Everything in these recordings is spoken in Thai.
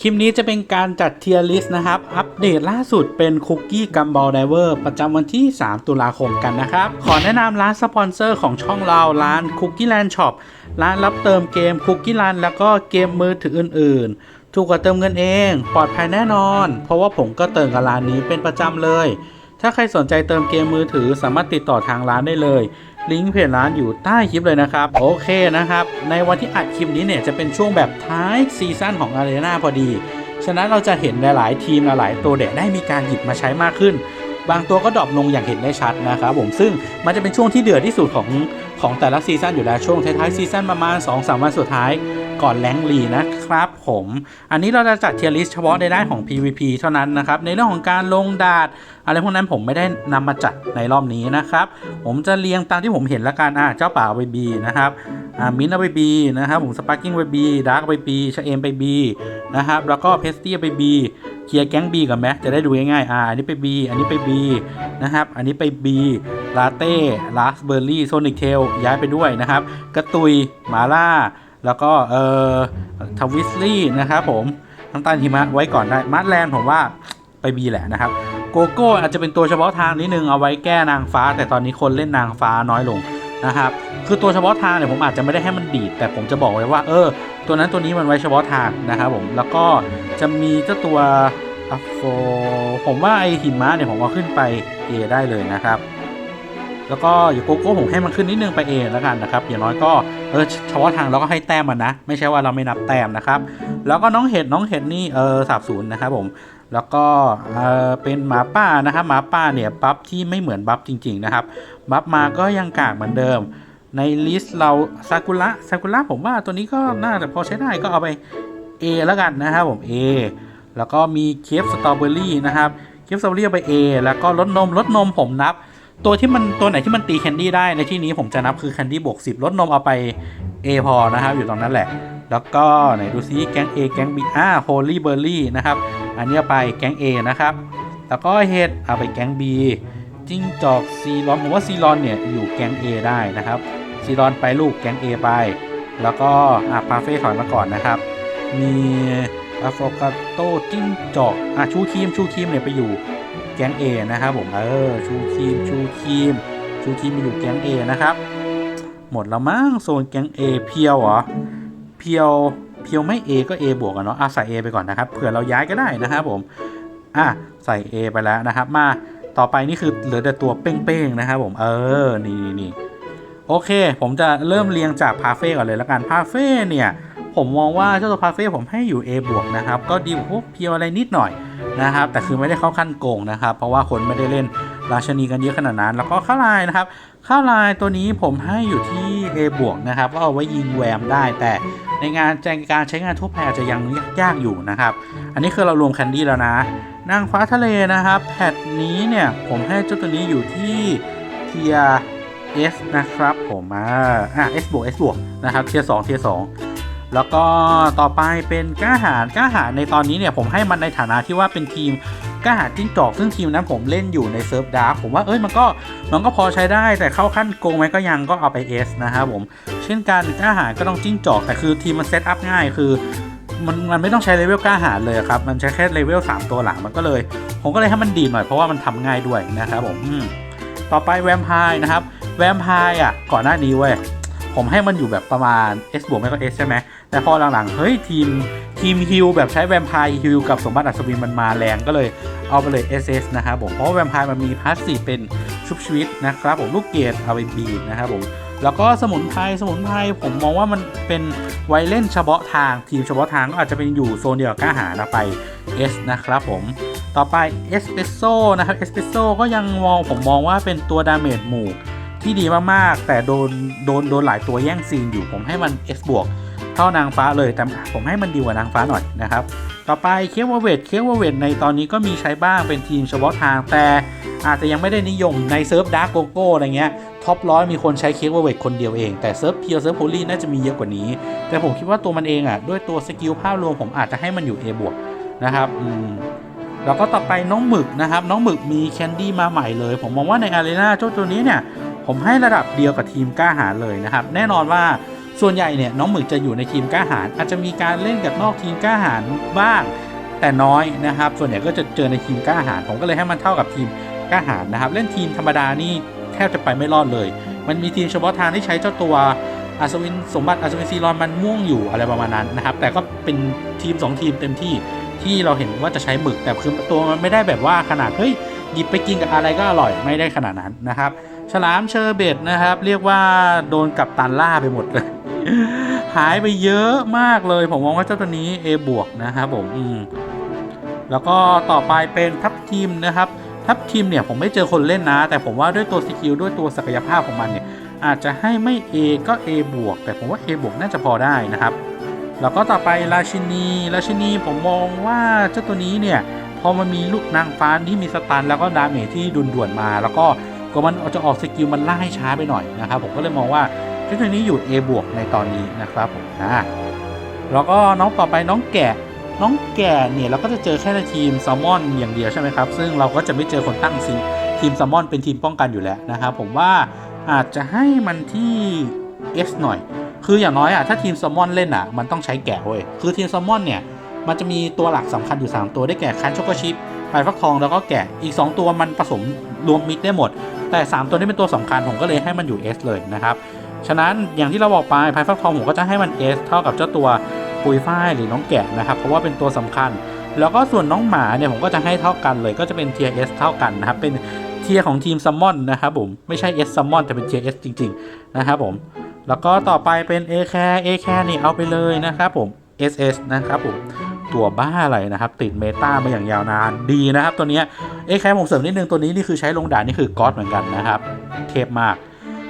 คลิปนี้จะเป็นการจัดเทียร์ลิสต์นะครับ อัปเดตล่าสุดเป็นคุกกี้กัมบอลไดเวอร์ประจำวันที่ 3 ตุลาคมกันนะครับ ขอแนะนำร้านสปอนเซอร์ของช่องเราร้านคุกกี้แลนด์ช็อปร้านรับเติมเกมคุกกี้ a ันแล้วก็เกมมือถืออื่น ๆ ถูกกว่าเติมเงินเอง ปลอดภัยแน่นอน เพราะว่าผมก็เติมกับร้านนี้เป็นประจำเลย ถ้าใครสนใจเติมเกมมือถือสามารถติดต่อทางร้านได้เลย ลิงก์เพจร้านอยู่ใต้คลิปเลยนะครับ โอเคนะครับ ในวันที่อัดคลิปนี้เนี่ยจะเป็นช่วงแบบท้ายซีซั่นของอารีนาพอดี ฉะนั้นเราจะเห็นหลายๆทีมหลายๆตัวเด็ได้มีการหยิบมาใช้มากขึ้น บางตัวก็ดรอปลงอย่างเห็นได้ชัดนะครับผมซึ่งมันจะเป็นช่วงที่เดือดที่สุดของของแต่ละซีซั่นอยู่แล้วช่วงท้ายๆซีซั่นประมาณ2-3วันสุดท้าย ก่อนแรงลีนะครับผม อันนี้เราจะจัดเทียร์ลิสเฉพาะในด้านของ PVP เท่านั้นนะครับ ในเรื่องของการลงดาดอะไรพวกนั้นผมไม่ได้นำมาจัดในรอบนี้นะครับ ผมจะเรียงตามที่ผมเห็นละกันอะเจ้าป่าไปบีนะครับอ่ามินเอาไปบีนะครับผมสปาร์กิ้งไปบีดาร์กไปบีชาเอมไปบีนะครับแล้วก็เพสตี้ไปบีเคลียร์แก๊งบีกับแม็กจะได้ดูง่ายๆอ่าอันนี้ไปบีอันนี้ไปบีนะครับ อันนี้ไปบีลาเต้ลาสเบอร์รี่โซนิกเทลย้ายไปด้วยนะครับ กระตุยหมาล่า แล้วก็เอ่อทวิสลี่นะครับผมน้ำตาลหิมะไว้ก่อนได้มาร์แลนด์ผมว่าไปบีแหละนะครับโกโก้อาจจะเป็นตัวเฉพาะทางนิดนึงเอาไว้แก้นางฟ้า แต่ตอนนี้คนเล่นนางฟ้าน้อยลงนะครับคือตัวเฉพาะทางเนี่ยผมอาจจะไม่ได้ให้มันดีด แต่ผมจะบอกไว้ว่าเออ ตัวนั้นตัวนี้มันไว้เฉพาะทางนะครับผมแล้วก็จะมีเจ้าตัวอัฟโฟผมว่าไอหิมะเนี่ยผมเอาขึ้นไป A ได้เลยนะครับ แล้วก็อยู่โกโก้ผมให้มันขึ้นนิดนึงไป A แล้วกันนะครับอย่างน้อยก็เออเฉพาะทางเราก็ให้แต้มมันนะ ไม่ใช่ว่าเราไม่นับแต้มนะครับ แล้วก็น้องเห็ดน้องเห็ดนี่เออสาบศูนย์นะครับผมแล้วก็เออเป็นหมาป่านะครับหมาป่าเนี่ยบัฟที่ไม่เหมือนบัฟจริง ๆนะครับบัฟมาก็ยังกากเหมือนเดิม ในลิสต์เราซากุระซากุระผมว่าตัวนี้ก็น่าจะพอใช้ได้ก็เอาไป A แล้วกันนะครับผม A แล้วก็มีเคฟสตรอเบอรี่นะครับเคฟสตรอเบอรี่ไป A แล้วก็ลดนมลดนมผมนับ ตัวที่มันตัวไหนที่มันตีแคนดี้ได้ในที่นี้ผมจะนับคือแคนดี้บวก10ลดนมเอาไป A พอนะครับ อยู่ตรงนั้นแหละ แล้วก็ไหนดูซิแก๊ง A แก๊ง B อ่าโฮลี่เบอร์รี่นะครับ อันนี้ไปแก๊ง A นะครับ แล้วก็เฮดเอาไปแก๊ง B จิ้งจอกซีรอนผมว่าซีรอนเนี่ยอยู่แก๊ง A ได้นะครับซีรอนไปลูกแก๊ง A ไป แล้วก็อ่าพาเฟ่ถอยมาก่อนนะครับ มีอะโฟกาโตจิ้งจอกอะชูครีมชูครีมเนี่ยไปอยู่ แก๊ง A นะครับผมเออชูครีมชูครีมชูครีมไปอยู่แก๊ง A นะครับหมดแล้วมั้งโซนแก๊ง A เพียวเหรอเพียวเพียวไม่ A ก็ A บวกกันเนาะอะใส่ A ไปก่อนนะครับเผื่อเราย้ายก็ได้นะครับผมอะใส่ A ไปแล้วนะครับ มาต่อไปนี่คือเหลือแต่ตัวเป้งๆนะครับผม เออ นี่นี่นี่โอเค ผมจะเริ่มเรียงจากพาเฟ่ก่อนเลยแล้วกันพาเฟ่เนี่ย ผมมองว่าเจ้าตัวพาเฟ่ผมให้อยู่ A บวกนะครับ ก็ดีกว่าพวกเพียวอะไรนิดหน่อยนะครับ แต่คือไม่ได้เข้าขั้นโกงนะครับ เพราะว่าคนไม่ได้เล่นราชนีกันเยอะขนาดนั้น แล้วก็ข้าลายนะครับข้าลายตัวนี้ผมให้อยู่ที่ A บวกนะครับก็เอาไว้ยิงแวมได้ แต่ในงานในการใช้งานทั่วไปอาจจะยังยากๆอยู่นะครับ อันนี้คือเรารวมแคนดี้แล้วนะ นางฟ้าทะเลนะครับ แพทนี้เนี่ยผมให้เจ้าตัวนี้อยู่ที่เทีย S นะครับผมอ่าอะ S บวก S บวกนะครับเทียสองเทียสอง แล้วก็ต่อไปเป็นกล้าหาญกล้าหาญในตอนนี้เนี่ยผมให้มันในฐานะที่ว่าเป็นทีมกล้าหาญจิ้งจอกซึ่งทีมนั้นผมเล่นอยู่ในเซิร์ฟดาร์กผมว่าเอ้ยมันก็มันก็พอใช้ได้แต่เข้าขั้นโกงไหมก็ยังก็เอาไป S นะครับผม เช่นกันกล้าหาญก็ต้องจิ้งจอกแต่คือทีมมันเซตอัพง่ายคือมันมันไม่ต้องใช้เลเวลกล้าหาญเลยครับ มันใช้แค่เลเวล3ตัวหลังมันก็เลย ผมก็เลยให้มันดีหน่อยเพราะว่ามันทำง่ายด้วยนะครับผมอืมต่อไปแวมไพร์นะครับแวมไพร์อะก่อนหน้านี้เว้ย ผมให้มันอยู่แบบประมาณ S บวกไม่ก็ S ใช่ไหม แต่พอหลังๆ เฮ้ย ทีมทีมฮิลแบบใช้แวมไพร์ฮิลกับสมบัติอัศวินมันมาแรงก็เลยเอาไปเลย SS นะครับผม เพราะแวมไพร์มันมีพาสซีเป็นชุบชีวิตนะครับผมลูกเกดเอาไปบีนะครับผม แล้วก็สมุนไพรสมุนไพรผมมองว่ามันเป็นไวเล่นเฉพาะทางทีมเฉพาะทางก็อาจจะเป็นอยู่โซนเดียวกับกล้าหานะไป S นะครับผมต่อไปเอสเปรสโซ่นะครับเอสเปรสโซ่ก็ยังมองผมมองว่าเป็นตัวดาเมจหมู่ ที่ดีมากๆ แต่โดนโดนโดนหลายตัวแย่งซีนอยู่ผมให้มัน S บวกเท่านางฟ้าเลยแต่ผมให้มันดีกว่านางฟ้าหน่อยนะครับ ต่อไปเคียวเวทเคียวเวทในตอนนี้ก็มีใช้บ้างเป็นทีมเฉพาะทางแต่อาจจะยังไม่ได้นิยมในเซิร์ฟดาร์กโกโก้อะไรเงี้ยท็อปร้อยมีคนใช้เค้กเวทคนเดียวเอง แต่เซิร์ฟเพียวเซิร์ฟโพลีน่าจะมีเยอะกว่านี้ แต่ผมคิดว่าตัวมันเองอะด้วยตัวสกิลภาพรวมผมอาจจะให้มันอยู่ A บวกนะครับอืมแล้วก็ต่อไปน้องหมึกนะครับ น้องหมึกมีแคนดี้มาใหม่เลย ผมมองว่าในอารีนาเจ้าตัวนี้เนี่ย ผมให้ระดับเดียวกับทีมกล้าหาญเลยนะครับ แน่นอนว่าส่วนใหญ่เนี่ยน้องหมึกจะอยู่ในทีมกล้าหาญอาจจะมีการเล่นกับนอกทีมกล้าหาญบ้าง แต่น้อยนะครับ ส่วนใหญ่ก็จะเจอในทีมกล้าหาญผมก็เลยให้มันเท่ากับทีมกล้าหาญนะครับ เล่นทีมธรรมดานี่แทบจะไปไม่รอดเลย มันมีทีมเฉพาะทางที่ใช้เจ้าตัวอัศวินสมบัติอัศวินซีรอนมันม่วงอยู่อะไรประมาณนั้นนะครับ แต่ก็เป็นทีม 2 ทีมเต็มที่ที่เราเห็นว่าจะใช้หมึกแต่คือตัวมันไม่ได้แบบว่าขนาดเฮ้ยหยิบไปกินกับอะไรก็อร่อยไม่ได้ขนาดนั้นนะครับ ฉลามเชอร์เบตนะครับ เรียกว่าโดนกับตันล่าไปหมดเลย หายไปเยอะมากเลย ผมมองว่าเจ้าตัวนี้ A บวกนะครับผมอืมแล้วก็ต่อไปเป็นทัพทีมนะครับ ทัพทีมเนี่ยผมไม่เจอคนเล่นนะ แต่ผมว่าด้วยตัวสกิลด้วยตัวศักยภาพของมันเนี่ยอาจจะให้ไม่ A ก็ A บวกแต่ผมว่า A บวกน่าจะพอได้นะครับ แล้วก็ต่อไปราชินีราชินีผมมองว่าเจ้าตัวนี้เนี่ยพอมันมีลูกนางฟ้าที่มีสตันแล้วก็ดาเมจที่ดุนด่วนมาแล้วก็ ก็มันจะออกสกิลมันล่าให้ช้าไปหน่อยนะครับ ผมก็เลยมองว่าเจ้าตัวนี้อยู่ A บวกในตอนนี้นะครับผมนะแล้วก็น้องต่อไปน้องแกะน้องแก่เนี่ยเราก็จะเจอแค่ในทีมแซลมอนอย่างเดียวใช่ไหมครับ ซึ่งเราก็จะไม่เจอคนตั้งซีทีมแซลมอนเป็นทีมป้องกันอยู่แล้วนะครับผมว่าอาจจะให้มันที่ S หน่อย คืออย่างน้อยอะถ้าทีมแซลมอนเล่นอะมันต้องใช้แกะเว้ยคือทีมแซลมอนเนี่ยมันจะมีตัวหลักสำคัญอยู่ 3 ตัวได้แก่คันช็อกโกชิป ปลายฟักทองแล้วก็แกะอีก 2 ตัวมันผสมรวมมิกได้หมด แต่ 3 ตัวนี้เป็นตัวสำคัญผมก็เลยให้มันอยู่ S เลยนะครับฉะนั้นอย่างที่เราบอกไปพายฟักทองผมก็จะให้มัน S เท่ากับเจ้าตัวปุยฝ้ายหรือน้องแกะนะครับ เพราะว่าเป็นตัวสำคัญ แล้วก็ส่วนน้องหมาเนี่ยผมก็จะให้เท่ากันเลย ก็จะเป็นเทีย S เท่ากันนะครับเป็นเทียของทีมซัมมอนนะครับผมไม่ใช่ S ซัมมอนแต่เป็นเทีย S จริง ๆ นะครับผมแล้วก็ต่อไปเป็น A แค A แคนี่เอาไปเลยนะครับผม SS นะครับผม ตัวบ้าอะไรนะครับ ติดเมตามาอย่างยาวนานดีนะครับ ตัวนี้ย A แคผมเสริมนิดนึงตัวนี้นี่คือใช้ลงด่านนี่คือก๊อตเหมือนกันนะครับ เทพมาก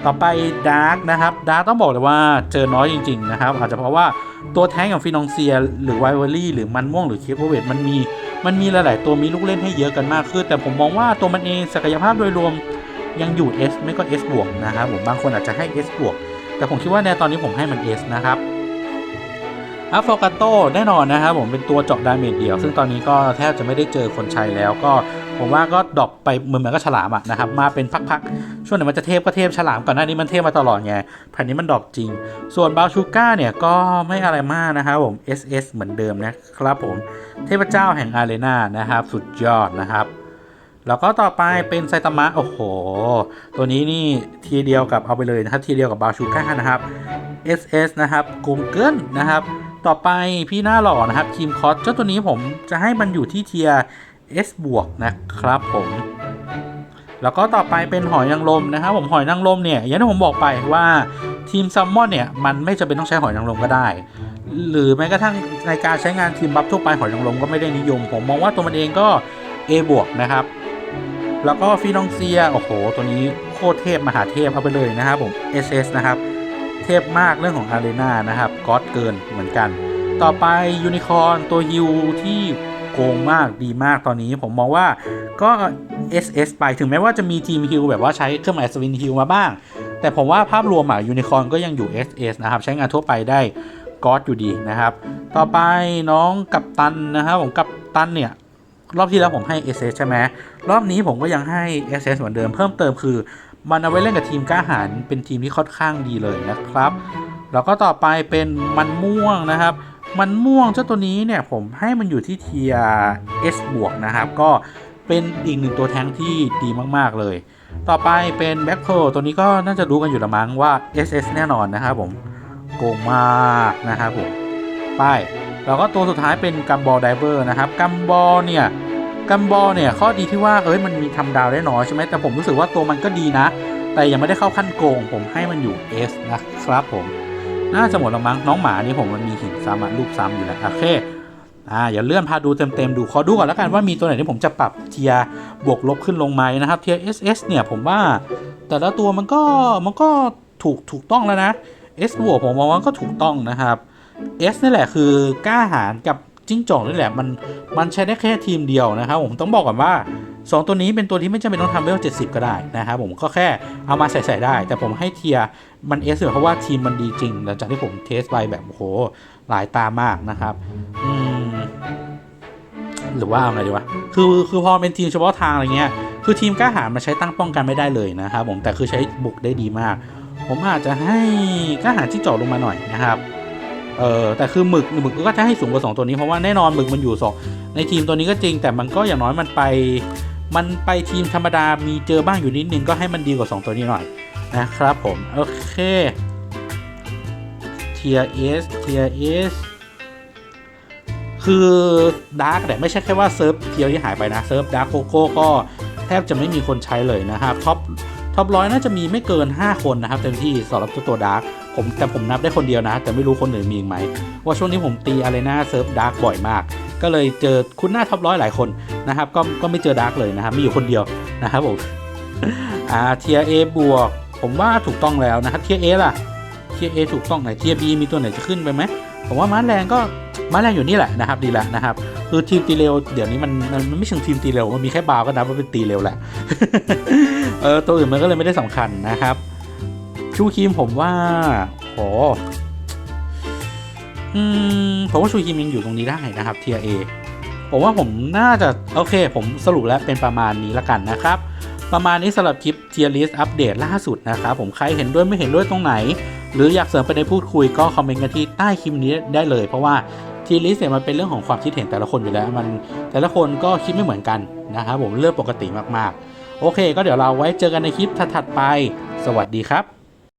ต่อไปดาร์กนะครับดาร์กต้องบอกเลยว่าเจอน้อยจริง ๆ นะครับ อาจจะเพราะว่าตัวแท้งของฟินองเซีย หรือไวเวอรี่หรือมันม่วงหรือเคปเวทมันมีมันมีหลาย ๆ ตัวมีลูกเล่นให้เยอะกันมากขึ้นแต่ผมมองว่าตัวมันเองศักยภาพโดยรวมยังอยู่ S ไม่ก็ S บวกนะครับผมบางคนอาจจะให้ S บวกแต่ผมคิดว่าในตอนนี้ผมให้มัน S นะครับ อัฟโฟกาโตแน่นอนนะครับผมเป็นตัวเจาะดาเมจเดี่ยว ซึ่งตอนนี้ก็แทบจะไม่ได้เจอคนใช้แล้วก็ผมว่าก็ดรอปไปเหมือนเหมือนก็ฉลามอะนะครับมาเป็นพักๆ ช่วงไหนมันจะเทพก็เทพฉลามก่อนหน้านี้มันเทพมาตลอดไงแผ่นนี้มันดรอปจริง ส่วนบาชูก้าเนี่ยก็ไม่อะไรมากนะครับผม SS เหมือนเดิมนะครับผมเทพเจ้าแห่งอารีนานะครับสุดยอดนะครับแล้วก็ต่อไปเป็นไซตามะโอ้โห ตัวนี้นี่ทีเดียวกับเอาไปเลยนะครับทีเดียวกับบาชูก้านะครับ SS นะครับโกงเกิลนะครับ ต่อไปพี่หน้าหล่อนะครับทีมคอสเจ้าตัวนี้ผมจะให้มันอยู่ที่เทีย S บวกนะครับผมแล้วก็ต่อไปเป็นหอยนางรมนะครับผมหอยนางรมเนี่ยอย่างที่ผมบอกไปว่าทีมซัมมอนเนี่ยมันไม่จำเป็นต้องใช้หอยนางรมก็ได้ หรือแม้กระทั่งในการใช้งานทีมบัฟทั่วไปหอยนางรมก็ไม่ได้นิยม ผมมองว่าตัวมันเองก็ A บวกนะครับ แล้วก็ฟีนองเซียโอ้โห ตัวนี้โคตรเทพมหาเทพเอาไปเลยนะครับผม SS นะครับ เทพมากเรื่องของอารีนานะครับก็อดเกินเหมือนกัน ต่อไปยูนิคอร์นตัวฮิวที่โกงมากดีมากตอนนี้ผมมองว่าก็ SS ไปถึงแม้ว่าจะมีทีมฮิวแบบว่าใช้เครื่องหมายสวินฮิวมาบ้าง แต่ผมว่าภาพรวมอะยูนิคอร์นก็ยังอยู่ SS นะครับ ใช้งานทั่วไปได้ก็อดอยู่ดีนะครับ ต่อไปน้องกัปตันนะครับผมกัปตันเนี่ย รอบที่แล้วผมให้ SS ใช่ไหมรอบนี้ผมก็ยังให้ SS เหมือนเดิมเพิ่มเติมคือ มันเอาไว้เล่นกับทีมกล้าหาญเป็นทีมที่ค่อนข้างดีเลยนะครับ แล้วก็ต่อไปเป็นมันม่วงนะครับ มันม่วงเจ้าตัวนี้เนี่ยผมให้มันอยู่ที่เทีย S บวกนะครับ ก็เป็นอีกหนึ่งตัวแทงที่ดีมากๆเลย ต่อไปเป็นแบ็คโพตัวนี้ก็น่าจะรู้กันอยู่ละมั้งว่า SS แน่นอนนะครับผมโกงมากนะครับผมไปแล้วก็ตัวสุดท้ายเป็นกัมบอลไดเวอร์นะครับกัมบอลเนี่ย กัมบอลเนี่ยข้อดีที่ว่าเอ้ยมันมีทำดาวได้น้อยใช่ไหมแต่ผมรู้สึกว่าตัวมันก็ดีนะ แต่ยังไม่ได้เข้าขั้นโกง ผมให้มันอยู่ S นะครับผม น่าจะหมดและมั้งน้องหมานี่ผมมันมีหินซ้ำรูปซ้ำอยู่แล้วโอเคอ่าอย่าเลื่อนพาดูเต็มๆดูขอดูก่อนแล้วกันว่ามีตัวไหนที่ผมจะปรับเทียบวกลบขึ้นลงไหมนะครับเทีย SS เนี่ยผมว่า แต่ละตัวมันก็มันก็ถูกถูกต้องแล้วนะ S บวกผมมองว่าก็ถูกต้องนะครับ S นี่แหละคือ กล้าหาญกับ จิ้งจอกนี่แหละมันมันใช้ได้แค่ทีมเดียวนะครับผมต้องบอกก่อนว่า 2 ตัวนี้เป็นตัวที่ไม่จำเป็นต้องทำเวล70 ก็ได้นะครับผมก็แค่เอามาใส่ๆได้ แต่ผมให้เทียมัน S เพราะว่าทีมมันดีจริง หลังจากที่ผมเทสไปแบบโอ้โหหลายตามากนะครับอืมหรือว่าอะไรดีวะ คือคือพอเป็นทีมเฉพาะทางอะไรเงี้ย คือทีมกล้าหาญมาใช้ตั้งป้องกันไม่ได้เลยนะครับผม แต่คือใช้บุกได้ดีมาก ผมอาจจะให้กล้าหาญที่จาะลงมาหน่อยนะครับ เออแต่คือหมึกหมึกก็จะให้สูงกว่าสองตัวนี้เพราะว่าแน่นอนหมึกมันอยู่สองในทีมตัวนี้ก็จริง แต่มันก็อย่างน้อยมันไป มันไปทีมธรรมดามีเจอบ้างอยู่นิดนึงก็ให้มันดีกว่า 2 ตัวนี้หน่อยนะครับผม โอเคเทียเอสเทียเอสคือดาร์กแต่ไม่ใช่แค่ว่าเซิร์ฟเทียที่หายไปนะเซิร์ฟดาร์กโกโก้ก็แทบจะไม่มีคนใช้เลยนะครับท็อปท็อปร้อยน่าจะมีไม่เกิน 5 คนนะครับเต็มที่สำหรับตัวตัวดาร์ก ผมแต่ผมนับได้คนเดียวนะ แต่ไม่รู้คนอื่นมีอีกไหม ว่าช่วงนี้ผมตีอะไรนะเซิร์ฟดาร์กบ่อยมาก ก็เลยเจอคุณหน้าท็อปร้อยหลายคนนะครับ ก็ก็ไม่เจอดาร์กเลยนะครับมีอยู่คนเดียวนะครับผมอ่าเทียเอบวกผมว่าถูกต้องแล้วนะครับเทียเอล่ะเทียเอถูกต้องไหนเทียบีมีตัวไหนจะขึ้นไปไหมผมว่าม้าแรงก็ม้าแรงอยู่นี่แหละนะครับดีแล้วนะครับคือทีมตีเร็วเดี๋ยวนี้มันมันมันไม่เชิงทีมตีเร็วมันมีแค่บาวก็นับว่าเป็นตีเร็วแหละเออตัวอื่นมันก็เลยไม่ได้สำคัญนะครับ ชูครีมผมว่าโหอืมผมว่าชูครีมยังอยู่ตรงนี้ได้นะครับเทียเอผมว่าผมน่าจะ โอเค ผมสรุปแล้วเป็นประมาณนี้ละกันนะครับ ประมาณนี้สำหรับคลิปเทียร์ลิสอัปเดตล่าสุดนะครับ ผมใครเห็นด้วยไม่เห็นด้วยตรงไหน หรืออยากเสริมไปในพูดคุยก็คอมเมนต์กันที่ใต้คลิปนี้ได้เลย เพราะว่าเทียลิสเนี่ยมันเป็นเรื่องของความคิดเห็นแต่ละคนอยู่แล้วมันแต่ละคนก็คิดไม่เหมือนกันนะครับผมเรื่องปกติมากๆ โอเค ก็เดี๋ยวเราไว้เจอกันในคลิปถัดๆไป สวัสดีครับ